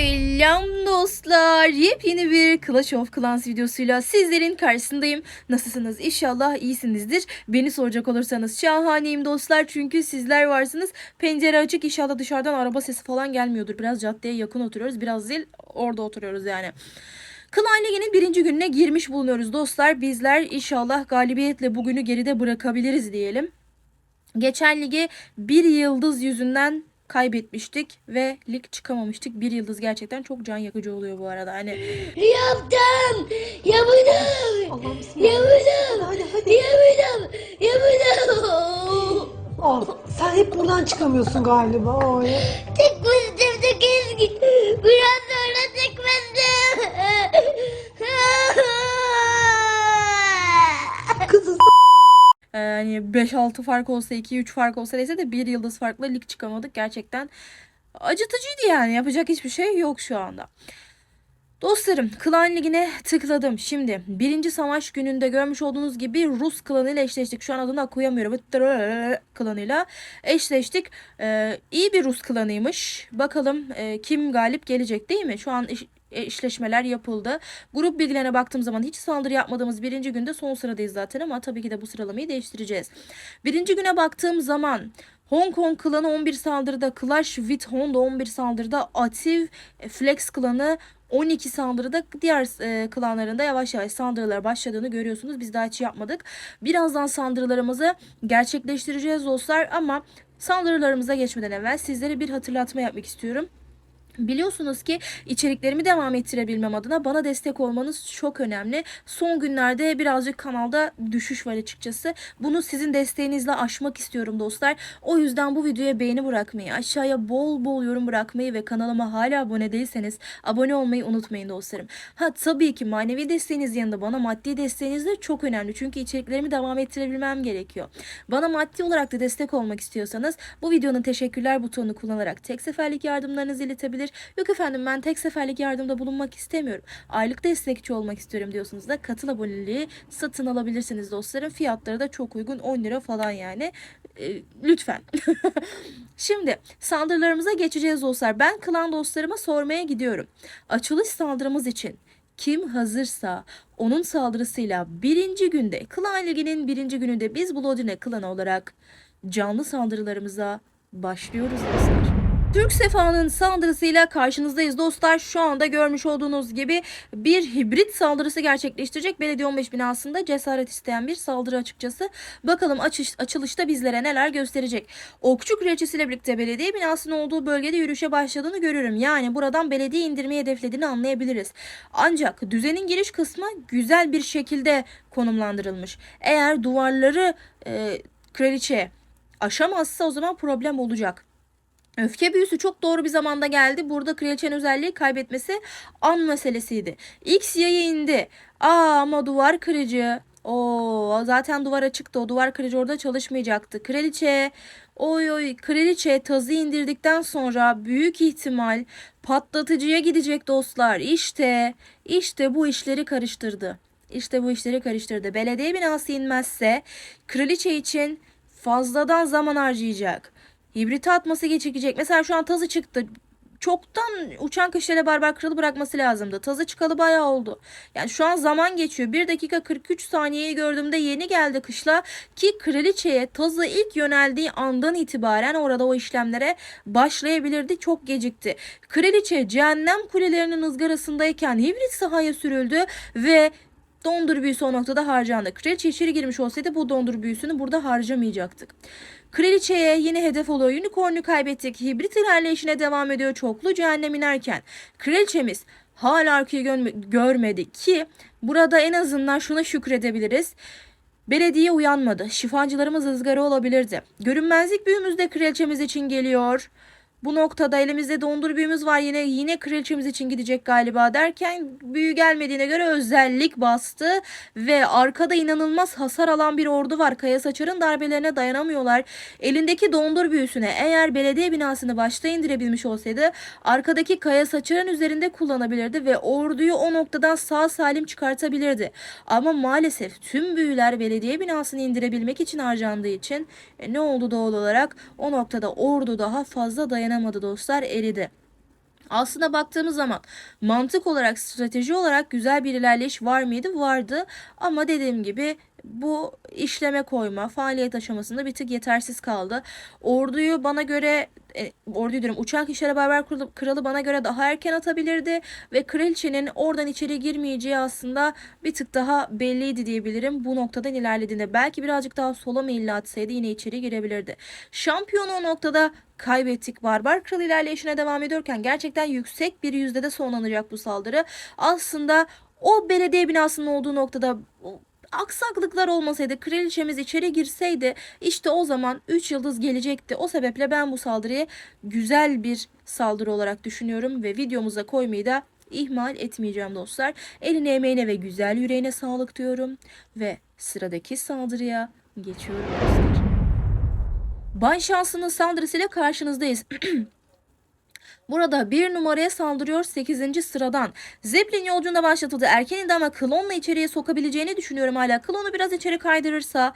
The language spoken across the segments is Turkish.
Selam dostlar. Yepyeni bir Clash of Clans videosuyla sizlerin karşısındayım. Nasılsınız? İnşallah iyisinizdir. Beni soracak olursanız şahaneyim dostlar. Çünkü sizler varsınız. Pencere açık. İnşallah dışarıdan araba sesi falan gelmiyordur. Biraz caddeye yakın oturuyoruz. Biraz değil orada oturuyoruz yani. Klan Ligi'nin birinci gününe girmiş bulunuyoruz dostlar. Bizler inşallah galibiyetle bugünü geride bırakabiliriz diyelim. Geçen ligi bir yıldız yüzünden kaybetmiştik ve lig çıkamamıştık. Bir yıldız gerçekten çok can yakıcı oluyor bu arada. Hani Yaptım. Yapacağım. Yapacağım. Hadi hadi. Yapacağım. Yapacağım. Aa, sen hep buradan çıkamıyorsun galiba. Oy. Tek pozitif tek ezgi. Biraz sonra tek Kızım e, hani 5-6 fark olsa 2-3 fark olsa neyse de bir yıldız farkla lig çıkamadık. Gerçekten acıtıcıydı yani. Yapacak hiçbir şey yok şu anda. Dostlarım klan ligine tıkladım. Şimdi birinci savaş gününde görmüş olduğunuz gibi Rus klanıyla eşleştik. Şu an adını okuyamıyorum. klanıyla eşleştik. Ee, iyi bir Rus klanıymış. Bakalım e, kim galip gelecek değil mi? Şu an eşleşmeler yapıldı. Grup bilgilerine baktığım zaman hiç saldırı yapmadığımız birinci günde son sıradayız zaten ama tabii ki de bu sıralamayı değiştireceğiz. Birinci güne baktığım zaman Hong Kong klanı 11 saldırıda, Clash with Honda 11 saldırıda, Ativ e, Flex klanı 12 saldırıda diğer e, klanlarında yavaş yavaş saldırılar başladığını görüyorsunuz. Biz daha hiç yapmadık. Birazdan saldırılarımızı gerçekleştireceğiz dostlar ama saldırılarımıza geçmeden evvel sizlere bir hatırlatma yapmak istiyorum. Biliyorsunuz ki içeriklerimi devam ettirebilmem adına bana destek olmanız çok önemli. Son günlerde birazcık kanalda düşüş var açıkçası. Bunu sizin desteğinizle aşmak istiyorum dostlar. O yüzden bu videoya beğeni bırakmayı, aşağıya bol bol yorum bırakmayı ve kanalıma hala abone değilseniz abone olmayı unutmayın dostlarım. Ha tabii ki manevi desteğiniz yanında bana maddi desteğiniz de çok önemli. Çünkü içeriklerimi devam ettirebilmem gerekiyor. Bana maddi olarak da destek olmak istiyorsanız bu videonun teşekkürler butonunu kullanarak tek seferlik yardımlarınızı iletebilir. Yok efendim ben tek seferlik yardımda bulunmak istemiyorum. Aylık destekçi olmak istiyorum diyorsunuz da katıl aboneliği satın alabilirsiniz dostlarım. Fiyatları da çok uygun 10 lira falan yani. Ee, lütfen. Şimdi saldırılarımıza geçeceğiz dostlar. Ben klan dostlarıma sormaya gidiyorum. Açılış saldırımız için kim hazırsa onun saldırısıyla birinci günde Klan Ligi'nin birinci gününde biz Bloodine klanı olarak canlı saldırılarımıza başlıyoruz dostlar. Türk Sefa'nın saldırısıyla karşınızdayız dostlar. Şu anda görmüş olduğunuz gibi bir hibrit saldırısı gerçekleştirecek. Belediye 15 binasında cesaret isteyen bir saldırı açıkçası. Bakalım açış, açılışta bizlere neler gösterecek. Okçu kraliçesiyle birlikte belediye binasının olduğu bölgede yürüyüşe başladığını görüyorum. Yani buradan belediye indirmeyi hedeflediğini anlayabiliriz. Ancak düzenin giriş kısmı güzel bir şekilde konumlandırılmış. Eğer duvarları e, kraliçe aşamazsa o zaman problem olacak. Öfke büyüsü çok doğru bir zamanda geldi. Burada kraliçenin özelliği kaybetmesi an meselesiydi. X yayı indi. Aa ama duvar kırıcı. Oo zaten duvar açıktı. O duvar kırıcı orada çalışmayacaktı. Kraliçe oy oy kraliçe tazı indirdikten sonra büyük ihtimal patlatıcıya gidecek dostlar. İşte işte bu işleri karıştırdı. İşte bu işleri karıştırdı. Belediye binası inmezse kraliçe için fazladan zaman harcayacak. Hibrite atması geçecek. Mesela şu an tazı çıktı. Çoktan uçan kışlara barbar kralı bırakması lazımdı. Tazı çıkalı bayağı oldu. Yani şu an zaman geçiyor. 1 dakika 43 saniyeyi gördüğümde yeni geldi kışla ki kraliçeye tazı ilk yöneldiği andan itibaren orada o işlemlere başlayabilirdi. Çok gecikti. Kraliçe cehennem kulelerinin ızgarasındayken hibrit sahaya sürüldü ve dondur büyüsü o noktada harcandı. Kraliçe içeri girmiş olsaydı bu dondur büyüsünü burada harcamayacaktık. Kraliçeye yine hedef oluyor. Unicorn'u kaybettik. Hibrit ilerleyişine devam ediyor çoklu cehennem inerken. Kraliçemiz hala arkayı gö- görmedi ki burada en azından şuna şükredebiliriz. Belediye uyanmadı. Şifacılarımız ızgara olabilirdi. Görünmezlik büyümüz de kraliçemiz için geliyor. Bu noktada elimizde dondur büyümüz var yine yine kraliçemiz için gidecek galiba derken büyü gelmediğine göre özellik bastı ve arkada inanılmaz hasar alan bir ordu var. Kaya Saçar'ın darbelerine dayanamıyorlar. Elindeki dondur büyüsüne eğer belediye binasını başta indirebilmiş olsaydı arkadaki Kaya Saçar'ın üzerinde kullanabilirdi ve orduyu o noktadan sağ salim çıkartabilirdi. Ama maalesef tüm büyüler belediye binasını indirebilmek için harcandığı için e, ne oldu doğal olarak o noktada ordu daha fazla dayanamadı dostlar eridi. Aslında baktığımız zaman mantık olarak, strateji olarak güzel bir ilerleyiş var mıydı? Vardı. Ama dediğim gibi bu işleme koyma, faaliyet aşamasında bir tık yetersiz kaldı. Orduyu bana göre, e, orduyu diyorum uçak işleri barbar kralı, bana göre daha erken atabilirdi. Ve kraliçenin oradan içeri girmeyeceği aslında bir tık daha belliydi diyebilirim. Bu noktadan ilerlediğinde belki birazcık daha sola meyilli atsaydı yine içeri girebilirdi. Şampiyonu o noktada kaybettik. Barbar Kral ilerleyişine devam ediyorken gerçekten yüksek bir yüzdede sonlanacak bu saldırı. Aslında o belediye binasının olduğu noktada aksaklıklar olmasaydı, kraliçemiz içeri girseydi işte o zaman 3 yıldız gelecekti. O sebeple ben bu saldırıyı güzel bir saldırı olarak düşünüyorum ve videomuza koymayı da ihmal etmeyeceğim dostlar. Eline emeğine ve güzel yüreğine sağlık diyorum ve sıradaki saldırıya geçiyorum dostlar. Bay Şanslı'nın saldırısıyla karşınızdayız. Burada bir numaraya saldırıyor 8. sıradan. Zeppelin yolculuğunda başlatıldı. Erken indi ama klonla içeriye sokabileceğini düşünüyorum hala. Klonu biraz içeri kaydırırsa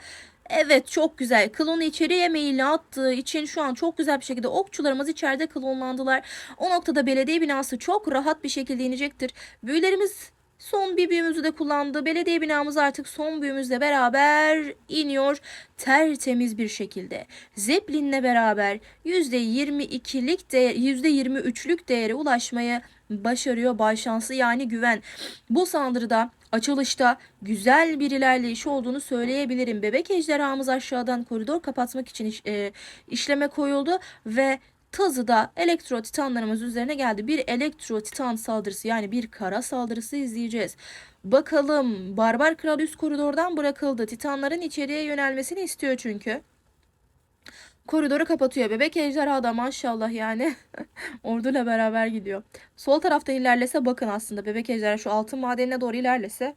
Evet çok güzel. Klonu içeriye meyilli attığı için şu an çok güzel bir şekilde okçularımız içeride klonlandılar. O noktada belediye binası çok rahat bir şekilde inecektir. Büyülerimiz son bir büyümüzü de kullandı. Belediye binamız artık son büyümüzle beraber iniyor tertemiz bir şekilde. Zeppelin'le beraber %22'lik de %23'lük değere ulaşmayı başarıyor Bay Şanslı yani güven. Bu saldırıda açılışta güzel bir ilerleyiş olduğunu söyleyebilirim. Bebek ejderhamız aşağıdan koridor kapatmak için iş- e, işleme koyuldu ve tazı da elektro titanlarımız üzerine geldi. Bir elektro titan saldırısı yani bir kara saldırısı izleyeceğiz. Bakalım Barbar Kral üst koridordan bırakıldı. Titanların içeriye yönelmesini istiyor çünkü. Koridoru kapatıyor. Bebek ejderha da maşallah yani orduyla beraber gidiyor. Sol taraftan ilerlese bakın aslında bebek ejderha şu altın madenine doğru ilerlese.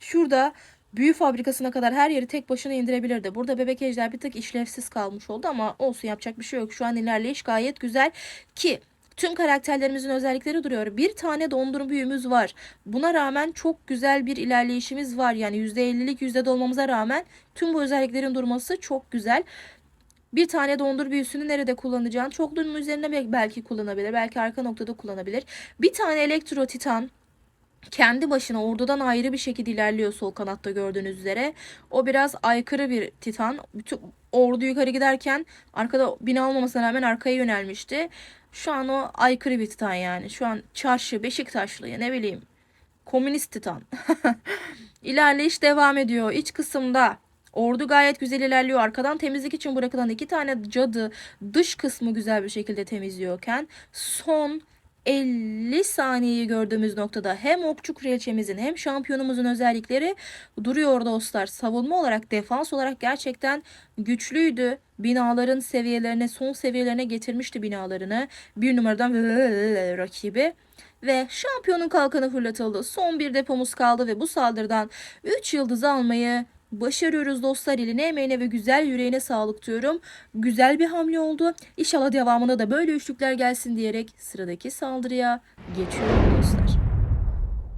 Şurada büyü fabrikasına kadar her yeri tek başına indirebilirdi. Burada bebek ejder bir tık işlevsiz kalmış oldu ama olsun yapacak bir şey yok. Şu an ilerleyiş gayet güzel ki tüm karakterlerimizin özellikleri duruyor. Bir tane dondurma büyümüz var. Buna rağmen çok güzel bir ilerleyişimiz var. Yani %50'lik yüzde olmamıza rağmen tüm bu özelliklerin durması çok güzel. Bir tane dondur büyüsünü nerede kullanacağını çoklunun üzerine bel- belki kullanabilir. Belki arka noktada kullanabilir. Bir tane elektro titan kendi başına ordudan ayrı bir şekilde ilerliyor sol kanatta gördüğünüz üzere. O biraz aykırı bir titan. Bütün ordu yukarı giderken arkada bina olmamasına rağmen arkaya yönelmişti. Şu an o aykırı bir titan yani. Şu an çarşı Beşiktaşlı ya ne bileyim. Komünist titan. İlerleyiş devam ediyor. İç kısımda ordu gayet güzel ilerliyor. Arkadan temizlik için bırakılan iki tane cadı dış kısmı güzel bir şekilde temizliyorken son 50 saniyeyi gördüğümüz noktada hem okçu kraliçemizin hem şampiyonumuzun özellikleri duruyor dostlar. Savunma olarak defans olarak gerçekten güçlüydü. Binaların seviyelerine son seviyelerine getirmişti binalarını. Bir numaradan rakibi. Ve şampiyonun kalkanı fırlatıldı. Son bir depomuz kaldı ve bu saldırıdan 3 yıldız almayı başarıyoruz dostlar. Eline emeğine ve güzel yüreğine sağlık diyorum. Güzel bir hamle oldu. İnşallah devamında da böyle üçlükler gelsin diyerek sıradaki saldırıya geçiyorum dostlar.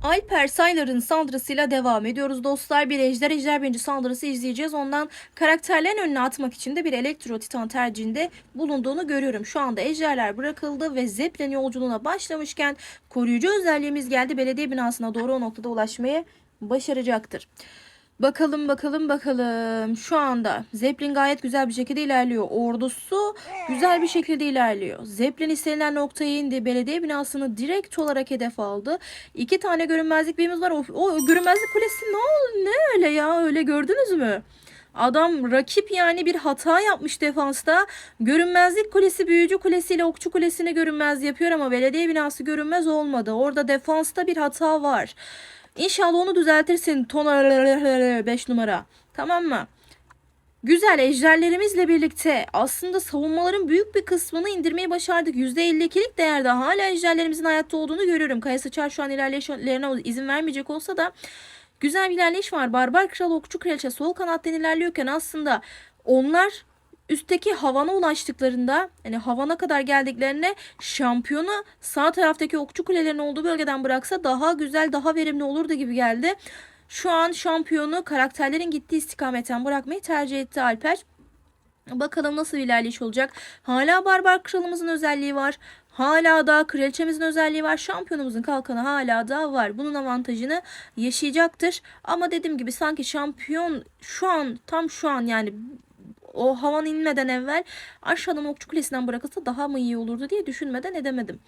Alper Saylar'ın saldırısıyla devam ediyoruz dostlar. Bir ejder ejder birinci saldırısı izleyeceğiz. Ondan karakterlerin önüne atmak için de bir elektro titan tercihinde bulunduğunu görüyorum. Şu anda ejderler bırakıldı ve Zeppelin yolculuğuna başlamışken koruyucu özelliğimiz geldi. Belediye binasına doğru o noktada ulaşmayı başaracaktır. Bakalım bakalım bakalım. Şu anda Zeppelin gayet güzel bir şekilde ilerliyor. Ordusu güzel bir şekilde ilerliyor. Zeppelin istenilen noktaya indi. Belediye binasını direkt olarak hedef aldı. İki tane görünmezlik birimiz var. O, o görünmezlik kulesi ne oldu? Ne öyle ya? Öyle gördünüz mü? Adam rakip yani bir hata yapmış defansta. Görünmezlik kulesi büyücü kulesiyle okçu kulesini görünmez yapıyor ama belediye binası görünmez olmadı. Orada defansta bir hata var. İnşallah onu düzeltirsin. Ton 5 numara. Tamam mı? Güzel ejderlerimizle birlikte aslında savunmaların büyük bir kısmını indirmeyi başardık. %52'lik değerde hala ejderlerimizin hayatta olduğunu görüyorum. Kaya Sıçar şu an ilerleyişlerine izin vermeyecek olsa da güzel bir ilerleyiş var. Barbar Kral Okçu Kraliçe sol kanattan ilerliyorken aslında onlar üstteki havana ulaştıklarında hani havana kadar geldiklerine şampiyonu sağ taraftaki okçu kulelerin olduğu bölgeden bıraksa daha güzel daha verimli olurdu gibi geldi. Şu an şampiyonu karakterlerin gittiği istikametten bırakmayı tercih etti Alper. Bakalım nasıl ilerleyiş olacak. Hala Barbar Kralımızın özelliği var. hala da kraliçemizin özelliği var. Şampiyonumuzun kalkanı hala da var. Bunun avantajını yaşayacaktır. Ama dediğim gibi sanki şampiyon şu an tam şu an yani o havan inmeden evvel aşağıdan okçu kulesinden bırakılsa daha mı iyi olurdu diye düşünmeden edemedim.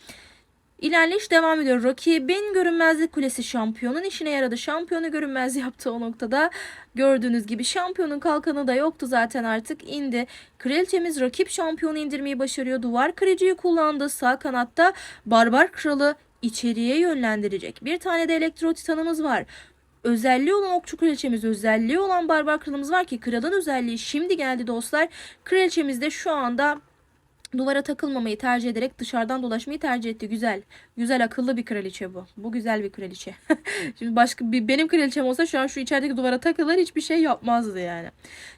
İlerleyiş devam ediyor. Rakibin görünmezlik kulesi şampiyonun işine yaradı. Şampiyonu görünmez yaptı o noktada. Gördüğünüz gibi şampiyonun kalkanı da yoktu zaten artık indi. Kraliçemiz rakip şampiyonu indirmeyi başarıyor. Duvar kırıcıyı kullandı. Sağ kanatta barbar kralı içeriye yönlendirecek. Bir tane de elektro titanımız var. Özelliği olan okçu kraliçemiz, özelliği olan barbar kralımız var ki kralın özelliği şimdi geldi dostlar. Kraliçemiz de şu anda duvara takılmamayı tercih ederek dışarıdan dolaşmayı tercih etti. Güzel. Güzel akıllı bir kraliçe bu. Bu güzel bir kraliçe. Şimdi başka bir benim kraliçem olsa şu an şu içerideki duvara takılır hiçbir şey yapmazdı yani.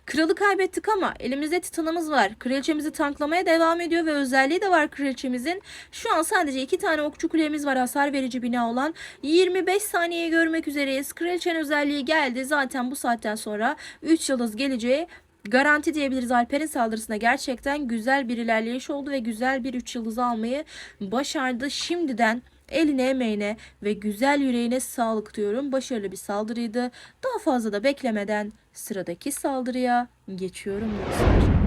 Kralı kaybettik ama elimizde titanımız var. Kraliçemizi tanklamaya devam ediyor ve özelliği de var kraliçemizin. Şu an sadece iki tane okçu kulemiz var hasar verici bina olan. 25 saniye görmek üzereyiz. Kraliçenin özelliği geldi. Zaten bu saatten sonra 3 yıldız geleceği garanti diyebiliriz Alper'in saldırısına gerçekten güzel bir ilerleyiş oldu ve güzel bir 3 yıldız almayı başardı. Şimdiden eline emeğine ve güzel yüreğine sağlık diyorum. Başarılı bir saldırıydı. Daha fazla da beklemeden sıradaki saldırıya geçiyorum dostlar.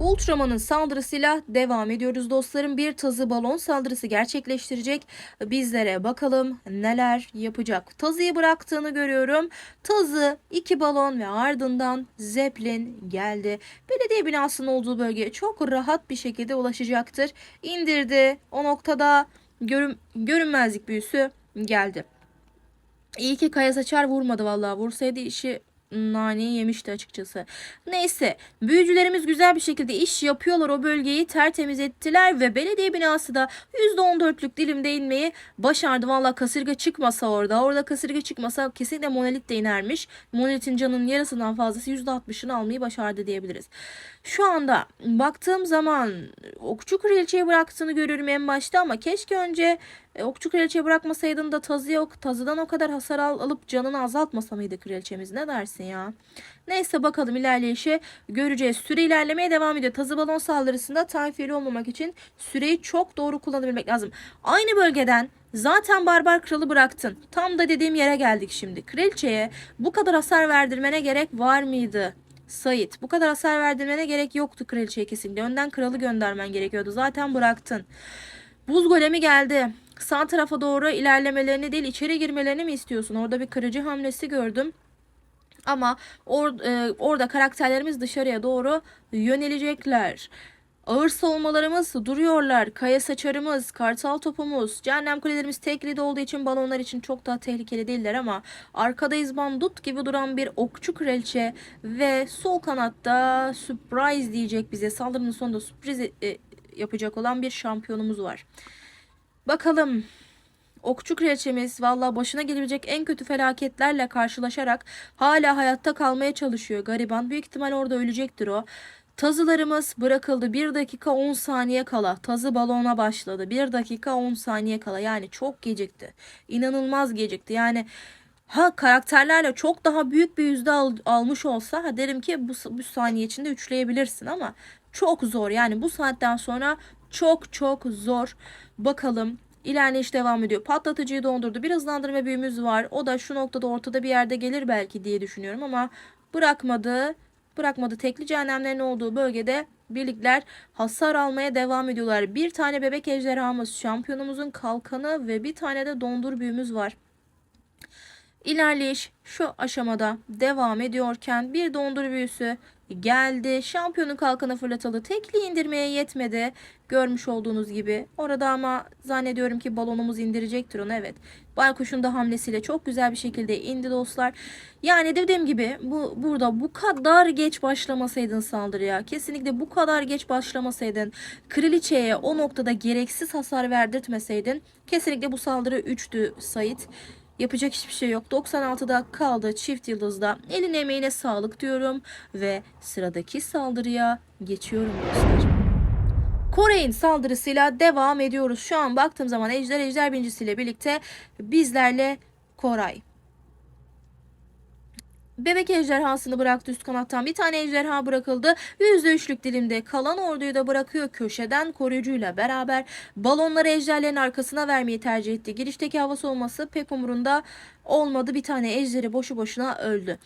Ultraman'ın saldırısıyla devam ediyoruz dostlarım. Bir tazı balon saldırısı gerçekleştirecek. Bizlere bakalım neler yapacak. Tazıyı bıraktığını görüyorum. Tazı, iki balon ve ardından Zeppelin geldi. Belediye binasının olduğu bölgeye çok rahat bir şekilde ulaşacaktır. İndirdi. O noktada görün, görünmezlik büyüsü geldi. İyi ki Kaya Saçar vurmadı vallahi. Vursaydı işi naneyi yemişti açıkçası. Neyse büyücülerimiz güzel bir şekilde iş yapıyorlar. O bölgeyi tertemiz ettiler ve belediye binası da %14'lük dilimde inmeyi başardı. Valla kasırga çıkmasa orada. Orada kasırga çıkmasa kesinlikle monolit de inermiş. Monolitin canının yarısından fazlası %60'ını almayı başardı diyebiliriz. Şu anda baktığım zaman okçu kraliçeyi bıraktığını görüyorum en başta ama keşke önce e, okçu kraliçe bırakmasaydın da tazı yok. Tazıdan o kadar hasar al, alıp canını azaltmasa mıydı kraliçemiz? Ne dersin ya? Neyse bakalım ilerleyişe göreceğiz. Süre ilerlemeye devam ediyor. Tazı balon saldırısında tayfiri olmamak için süreyi çok doğru kullanabilmek lazım. Aynı bölgeden Zaten barbar kralı bıraktın. Tam da dediğim yere geldik şimdi. Kraliçeye bu kadar hasar verdirmene gerek var mıydı? Sait bu kadar hasar verdirmene gerek yoktu kraliçeye kesinlikle. Önden kralı göndermen gerekiyordu. Zaten bıraktın. Buz golemi geldi. Sağ tarafa doğru ilerlemelerini değil içeri girmelerini mi istiyorsun? Orada bir kırıcı hamlesi gördüm. Ama or, e, orada karakterlerimiz dışarıya doğru yönelecekler. Ağır savunmalarımız duruyorlar. Kaya saçarımız, kartal topumuz, cehennem kulelerimiz teklide olduğu için balonlar için çok daha tehlikeli değiller ama arkada izbandut gibi duran bir okçu kraliçe ve sol kanatta surprise diyecek bize. Saldırının sonunda sürpriz e, yapacak olan bir şampiyonumuz var. Bakalım Okçu kraliçemiz valla başına gelebilecek en kötü felaketlerle karşılaşarak hala hayatta kalmaya çalışıyor gariban. Büyük ihtimal orada ölecektir o. Tazılarımız bırakıldı. 1 dakika 10 saniye kala. Tazı balona başladı. 1 dakika 10 saniye kala. Yani çok gecikti. İnanılmaz gecikti. Yani ha karakterlerle çok daha büyük bir yüzde al, almış olsa ha derim ki bu, bu saniye içinde üçleyebilirsin ama çok zor. Yani bu saatten sonra çok çok zor. Bakalım İlerleyiş devam ediyor. Patlatıcıyı dondurdu. Bir hızlandırma büyümüz var. O da şu noktada ortada bir yerde gelir belki diye düşünüyorum ama bırakmadı. Bırakmadı. Tekli cehennemlerin olduğu bölgede birlikler hasar almaya devam ediyorlar. Bir tane bebek ejderhamız, şampiyonumuzun kalkanı ve bir tane de dondur büyümüz var. İlerleyiş şu aşamada devam ediyorken bir dondur büyüsü geldi. Şampiyonun kalkanı fırlatılı tekli indirmeye yetmedi. Görmüş olduğunuz gibi. Orada ama zannediyorum ki balonumuz indirecektir onu evet. Baykuş'un da hamlesiyle çok güzel bir şekilde indi dostlar. Yani dediğim gibi bu burada bu kadar geç başlamasaydın saldırıya. Kesinlikle bu kadar geç başlamasaydın. Kraliçeye o noktada gereksiz hasar verdirtmeseydin. Kesinlikle bu saldırı 3'tü Sait. Yapacak hiçbir şey yok. 96'da kaldı çift yıldızda. Eline emeğine sağlık diyorum ve sıradaki saldırıya geçiyorum dostlar. Kore'nin saldırısıyla devam ediyoruz. Şu an baktığım zaman Ejder Ejder Bincisiyle birlikte bizlerle Koray. Bebek ejderhasını bıraktı üst kanattan. Bir tane ejderha bırakıldı. %3'lük dilimde kalan orduyu da bırakıyor. Köşeden koruyucuyla beraber balonları ejderlerin arkasına vermeyi tercih etti. Girişteki hava soğuması pek umurunda olmadı. Bir tane ejderi boşu boşuna öldü.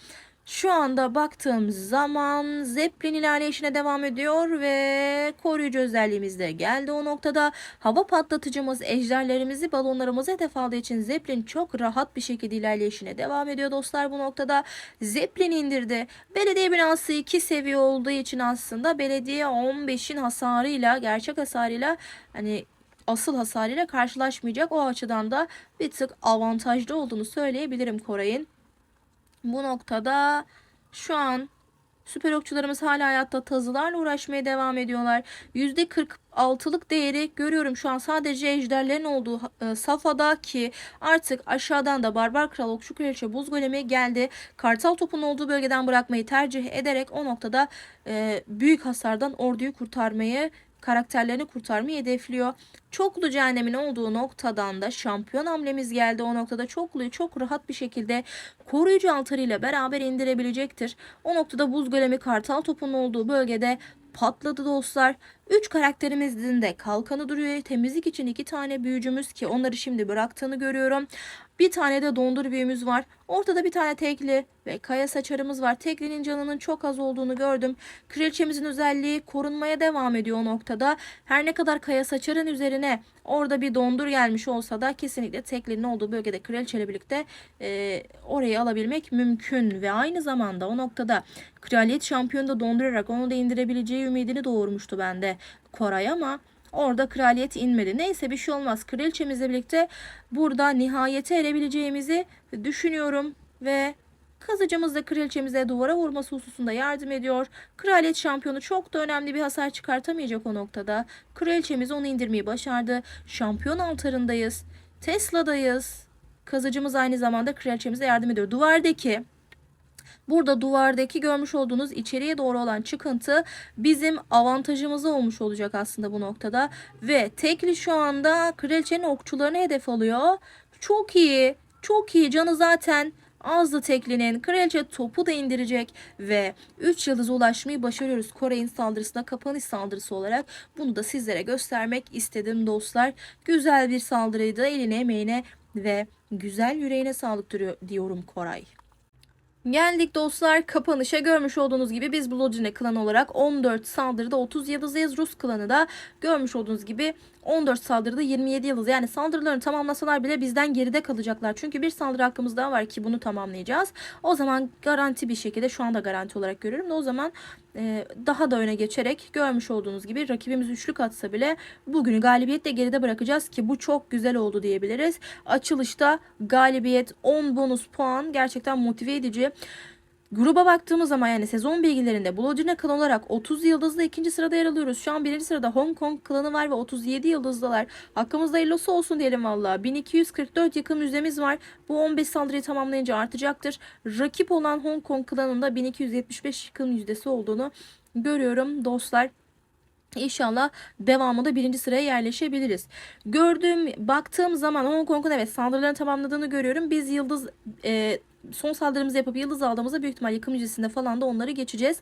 Şu anda baktığımız zaman Zeppelin ilerleyişine devam ediyor ve koruyucu özelliğimiz de geldi o noktada. Hava patlatıcımız ejderlerimizi balonlarımıza hedef aldığı için Zeppelin çok rahat bir şekilde ilerleyişine devam ediyor dostlar bu noktada. Zeppelin indirdi. Belediye binası 2 seviye olduğu için aslında belediye 15'in hasarıyla gerçek hasarıyla hani asıl hasarıyla karşılaşmayacak. O açıdan da bir tık avantajlı olduğunu söyleyebilirim Koray'ın. Bu noktada şu an süper okçularımız hala hayatta tazılarla uğraşmaya devam ediyorlar. %46'lık değeri görüyorum şu an sadece ejderlerin olduğu e, safhada ki artık aşağıdan da Barbar Kral Okçu Kraliçe Buz Golemi geldi. Kartal topun olduğu bölgeden bırakmayı tercih ederek o noktada e, büyük hasardan orduyu kurtarmayı karakterlerini kurtarmayı hedefliyor. Çoklu cehennemin olduğu noktadan da şampiyon hamlemiz geldi. O noktada çokluyu çok rahat bir şekilde koruyucu altarıyla beraber indirebilecektir. O noktada buz golemi kartal topunun olduğu bölgede patladı dostlar. 3 karakterimizin de kalkanı duruyor. Temizlik için 2 tane büyücümüz ki onları şimdi bıraktığını görüyorum. Bir tane de dondur büyümüz var. Ortada bir tane tekli ve kaya saçarımız var. Teklinin canının çok az olduğunu gördüm. Kraliçemizin özelliği korunmaya devam ediyor o noktada. Her ne kadar kaya saçarın üzerine orada bir dondur gelmiş olsa da kesinlikle teklinin olduğu bölgede kraliçeyle birlikte e, orayı alabilmek mümkün. Ve aynı zamanda o noktada kraliyet şampiyonu da dondurarak onu da indirebileceği ümidini doğurmuştu bende Koray ama Orada kraliyet inmedi. Neyse bir şey olmaz. Kraliçemizle birlikte burada nihayete erebileceğimizi düşünüyorum ve kazıcımız da kraliçemize duvara vurması hususunda yardım ediyor. Kraliyet şampiyonu çok da önemli bir hasar çıkartamayacak o noktada. Kraliçemiz onu indirmeyi başardı. Şampiyon altarındayız. Tesla'dayız. Kazıcımız aynı zamanda kraliçemize yardım ediyor. Duvardaki Burada duvardaki görmüş olduğunuz içeriye doğru olan çıkıntı bizim avantajımıza olmuş olacak aslında bu noktada. Ve tekli şu anda kraliçenin okçularını hedef alıyor. Çok iyi. Çok iyi. Canı zaten azdı teklinin. Kraliçe topu da indirecek ve 3 yıldıza ulaşmayı başarıyoruz. Kore'nin saldırısına kapanış saldırısı olarak bunu da sizlere göstermek istedim dostlar. Güzel bir saldırıydı. Eline emeğine ve güzel yüreğine sağlık diyorum Koray. Geldik dostlar kapanışa görmüş olduğunuz gibi biz Blodine klanı olarak 14 saldırıda 30 yıldızıyız. Rus klanı da görmüş olduğunuz gibi 14 saldırıda 27 yıldız. Yani saldırılarını tamamlasalar bile bizden geride kalacaklar. Çünkü bir saldırı hakkımız daha var ki bunu tamamlayacağız. O zaman garanti bir şekilde şu anda garanti olarak görüyorum o zaman e, daha da öne geçerek görmüş olduğunuz gibi rakibimiz üçlük atsa bile bugünü galibiyetle geride bırakacağız ki bu çok güzel oldu diyebiliriz. Açılışta galibiyet 10 bonus puan gerçekten motive edici. Gruba baktığımız zaman yani sezon bilgilerinde Blodine klan olarak 30 yıldızlı ikinci sırada yer alıyoruz. Şu an birinci sırada Hong Kong klanı var ve 37 yıldızlılar. Hakkımızda hayırlısı olsun diyelim valla. 1244 yakın yüzdemiz var. Bu 15 saldırıyı tamamlayınca artacaktır. Rakip olan Hong Kong klanında 1275 yakın yüzdesi olduğunu görüyorum dostlar. İnşallah devamında birinci sıraya yerleşebiliriz. Gördüğüm, baktığım zaman Hong Kong'un evet saldırılarını tamamladığını görüyorum. Biz yıldız e, son saldırımızı yapıp yıldız aldığımızda büyük ihtimal yıkım müzesinde falan da onları geçeceğiz.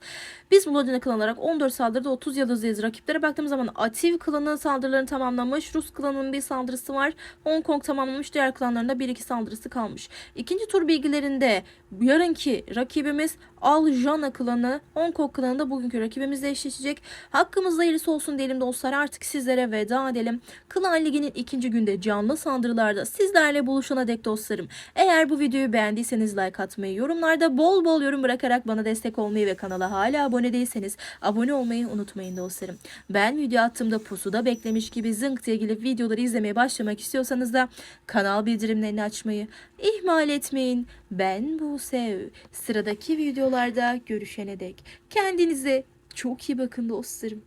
Biz Bloodline klan olarak 14 saldırıda 30 yıldızdayız. Rakiplere baktığımız zaman Ativ klanı saldırılarını tamamlamış. Rus klanının bir saldırısı var. Hong Kong tamamlamış. Diğer klanlarında 1-2 saldırısı kalmış. İkinci tur bilgilerinde yarınki rakibimiz Aljana klanı. Hong Kong klanında bugünkü rakibimizle eşleşecek. Hakkımızda hayırlısı olsun diyelim dostlar. Artık sizlere veda edelim. Klan Ligi'nin ikinci günde canlı saldırılarda sizlerle buluşana dek dostlarım. Eğer bu videoyu beğendiyseniz like atmayı, yorumlarda bol bol yorum bırakarak bana destek olmayı ve kanala hala abone değilseniz abone olmayı unutmayın dostlarım. Ben video attığımda pusuda beklemiş gibi zınk diye gelip videoları izlemeye başlamak istiyorsanız da kanal bildirimlerini açmayı ihmal etmeyin. Ben Buse. Sıradaki videolarda görüşene dek kendinize çok iyi bakın dostlarım.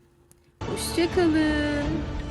Hoşçakalın.